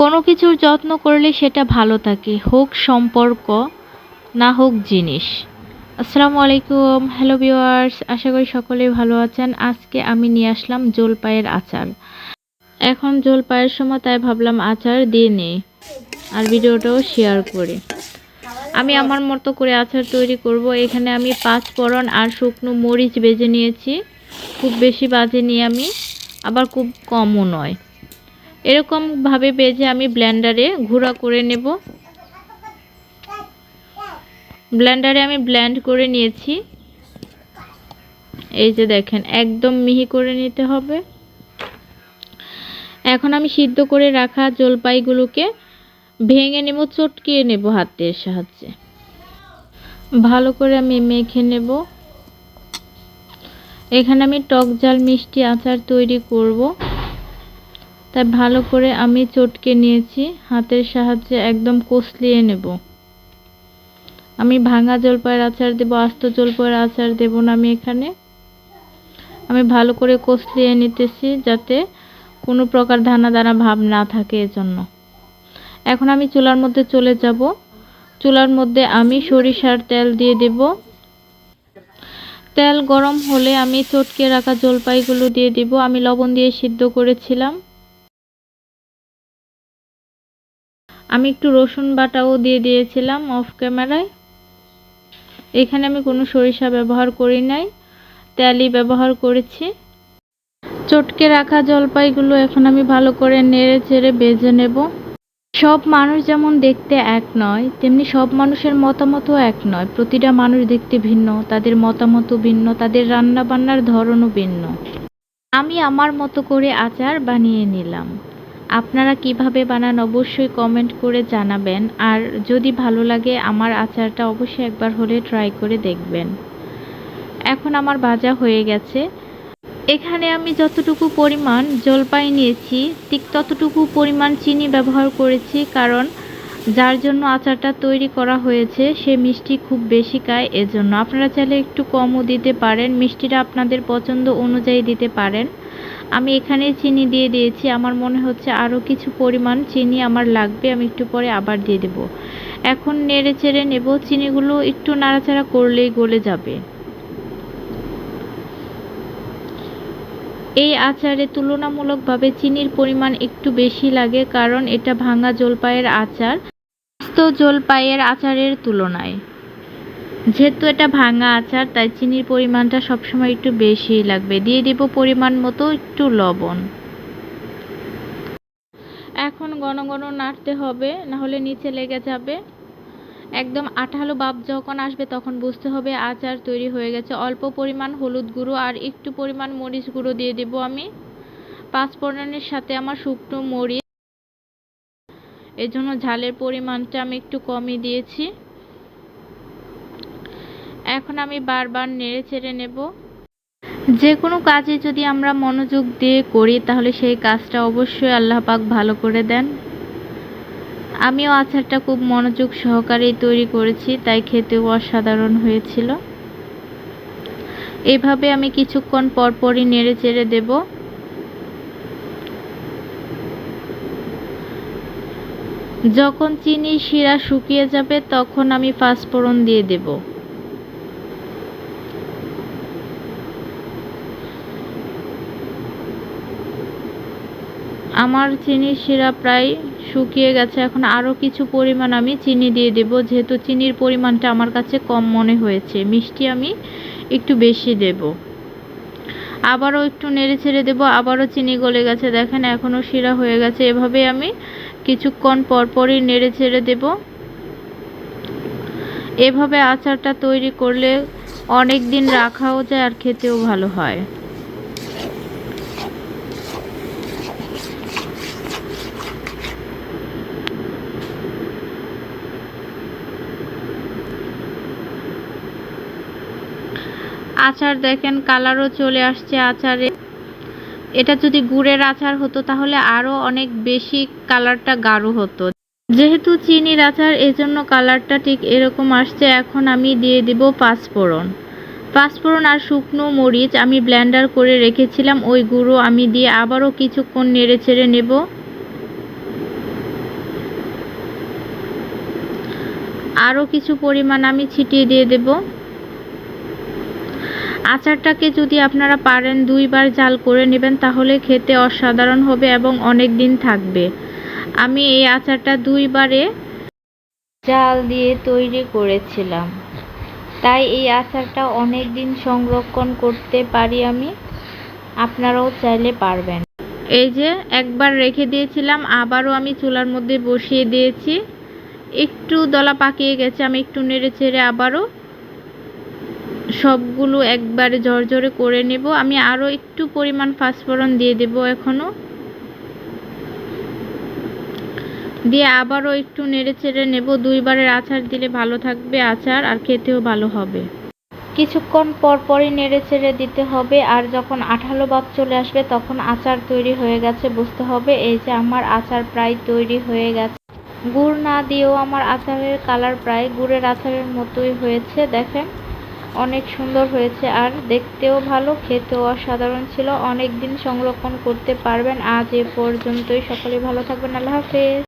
কোনো কিছুর যত্ন করলে সেটা ভালো থাকে, হোক সম্পর্ক, না হোক জিনিস। আসসালামু আলাইকুম, হ্যালো ভিউয়ার্স, আশা করি সকলেই ভালো আছেন। আজকে আমি নিয়ে আসলাম জলপাইয়ের আচার। এখন জলপাইয়ের সময়, তাই ভাবলাম আচার দিয়ে নেই আর ভিডিওটাও শেয়ার করি। আমি আমার মতো করে আচার তৈরি করব। এখানে আমি পাঁচ ফোড়ন আর শুকনো মরিচ বেজে নিয়েছি। খুব বেশি বাজে নিয়ে আমি, আবার খুব কমও নয়। এরকমভাবে বেজে আমি ব্লেন্ডারে গুঁড়া করে নেব। ব্লেন্ডারে আমি ব্লেন্ড করে নিয়েছি। এই যে দেখেন, একদম মিহি করে নিতে হবে। এখন আমি সিদ্ধ করে রাখা জলপাইগুলোকে ভেঙে নেব, চটকিয়ে নেব হাতের সাহায্যে। ভালো করে আমি মেখে নেব। এখানে আমি টক জাল মিষ্টি আচার তৈরি করব। তাই ভালো করে আমি চটকে নিয়েছি, হাতের সাহায্যে একদম কষলিয়ে নেব। আমি ভাঙা জলপাইয়ের আচার দেব, আস্ত জলপাইয়ের আচার দেব না আমি এখানে। আমি ভালো করে কষলিয়ে নিতেছি যাতে কোনো প্রকার দানা দানা ভাব না থাকে এজন্য। এখন আমি চুলার মধ্যে চলে যাব। চুলার মধ্যে আমি সরিষার তেল দিয়ে দেব। তেল গরম হলে আমি চটকে রাখা জলপাইগুলো দিয়ে দিব। আমি লবণ দিয়ে সিদ্ধ করেছিলাম। আমি একটু রসুন বাটাও দিয়ে দিয়েছিলাম অফ ক্যামেরায় এখানে আমি কোনো সরিষা ব্যবহার করি নাই, তেলই ব্যবহার করেছি। চটকে রাখা জলপাইগুলো এখন আমি ভালো করে নেড়ে চেড়ে বেজে নেব। সব মানুষ যেমন দেখতে এক নয়, তেমনি সব মানুষের মতামতও এক নয়। প্রতিটা মানুষ দেখতে ভিন্ন, তাদের মতামতও ভিন্ন, তাদের রান্না বান্নার ধরনও ভিন্ন। আমি আমার মতো করে আচার বানিয়ে নিলাম। আপনারা কীভাবে বানান অবশ্যই কমেন্ট করে জানাবেন। আর যদি ভালো লাগে আমার আচারটা অবশ্যই একবার হলে ট্রাই করে দেখবেন। এখন আমার ভাজা হয়ে গেছে। এখানে আমি যতটুকু পরিমাণ জলপাই নিয়েছি, ঠিক ততটুকু পরিমাণ চিনি ব্যবহার করেছি, কারণ যার জন্য আচারটা তৈরি করা হয়েছে, সে মিষ্টি খুব বেশি খায়, এজন্য। আপনারা চাইলে একটু কমও দিতে পারেন, মিষ্টিটা আপনাদের পছন্দ অনুযায়ী দিতে পারেন। আমি এখানে চিনি দিয়ে দিয়েছি। আমার মনে হচ্ছে আরও কিছু পরিমাণ চিনি আমার লাগবে, আমি একটু পরে আবার দিয়ে দেব। এখন নেড়ে চেড়ে নেব। চিনিগুলো একটু নাড়াচাড়া করলেই গলে যাবে। এই আচারে তুলনামূলকভাবে চিনির পরিমাণ একটু বেশি লাগে, কারণ এটা ভাঙা জলপাইয়ের আচার। আস্ত জলপাইয়ের আচারের তুলনায়। যেহেতু এটা ভাঙা আচার, তাই চিনির পরিমাণটা সবসময় একটু বেশিই লাগবে। দিয়ে দিব পরিমাণ মতো একটু লবণ। এখন ঘন ঘন নাড়তে হবে, না হলে নিচে লেগে যাবে। একদম আঠালো ভাব যখন আসবে তখন বুঝতে হবে আচার তৈরি হয়ে গেছে। অল্প পরিমাণ হলুদ গুঁড়ো আর একটু পরিমাণ মরিচ গুঁড়ো দিয়ে দেব আমি। পাঁচ ফোড়নের সাথে আমার শুকনো মরিচ। এজন্য ঝালের পরিমাণটা আমি একটু কমই দিয়েছি। এখন আমি বারবার নেড়ে চেড়ে নেব। যে কোনো কাজে যদি আমরা মনোযোগ দিয়ে করি, তাহলে সেই কাজটা অবশ্যই আল্লাহ পাক ভালো করে দেন। আমিও আচারটা খুব মনোযোগ সহকারেই তৈরি করেছি, তাই খেতেও অসাধারণ হয়েছিল। এভাবে আমি কিছুক্ষণ পরপরই নেড়ে চেড়ে দেব। যখন চিনি শিরা শুকিয়ে যাবে, তখন আমি পাঁচফোড়ন দিয়ে দেবো। আমার চিনির শিরা প্রায় শুকিয়ে গেছে, এখন আরও কিছু পরিমাণ আমি চিনি দিয়ে দেব, যেহেতু চিনির পরিমাণটা আমার কাছে কম মনে হয়েছে, মিষ্টি আমি একটু বেশি দেব। আবারও একটু নেড়ে ছেড়ে দেবো, আবারও চিনি গলে গেছে, দেখেন এখনও শিরা হয়ে গেছে, এভাবে আমি কিছুক্ষণ পরপরই নেড়ে ছেড়ে দেব। এভাবে আচারটা তৈরি করলে অনেক দিন রাখাও যায় আর খেতেও ভালো হয়। আচার দেখেন, কালারও চলে আসছে আচারে। এটা যদি গুড়ের আচার হতো, তাহলে আরও অনেক বেশি কালারটা গাঢ় হতো। যেহেতু চিনির আচার, এজন্য কালারটা ঠিক এরকম আসছে। এখন আমি দিয়ে দিব পাঁচফোড়ন। পাঁচফোড়ন আর শুকনো মরিচ আমি ব্ল্যান্ডার করে রেখেছিলাম। ওই গুঁড়ো আমি দিয়ে আবারও কিছুক্ষণ নেড়ে ছেড়ে নেব। আরও কিছু পরিমাণ আমি ছিটিয়ে দিয়ে দেবো। আচারটাকে যদি আপনারা পারেন দুইবার জাল করে নেবেন, তাহলে খেতে অসাধারণ হবে এবং অনেক দিন থাকবে। আমি এই আচারটা দুইবারে জাল দিয়ে তৈরি করেছিলাম। তাই এই আচারটা অনেক দিন সংরক্ষণ করতে পারি আমি। আপনারাও চাইলে পারবেন। এই যে একবার রেখে দিয়েছিলাম, আবারও আমি চুলার মধ্যে বসিয়ে দিয়েছি। একটু দলা পাকিয়ে গেছে, আমি একটু নেড়ে চেড়ে আবারও সবগুলো একবারে জর্জরে করে নেব। আমি আরও একটু পরিমাণ ফাস্টফোড়ন দিয়ে দেব এখনও দিয়ে আবারও একটু নেড়ে চেড়ে নেব। দুইবারের আচার দিলে ভালো থাকবে আচার, আর খেতেও ভালো হবে। কিছুক্ষণ পর পরই নেড়ে চেড়ে দিতে হবে, আর যখন আঠালো ভাব চলে আসবে তখন আচার তৈরি হয়ে গেছে বুঝতে হবে। এই যে আমার আচার প্রায় তৈরি হয়ে গেছে। গুড় না দিয়েও আমার আচারের কালার প্রায় গুড়ের আচারের মতোই হয়েছে, দেখেন। অনেক সুন্দর হয়েছে আর দেখতেও ভালো, খেতেও অসাধারণ ছিল। অনেক দিন সংরক্ষণ করতে পারবেন। আজ এ পর্যন্তই। সকলে ভালো থাকবেন। আল্লাহ হাফেজ।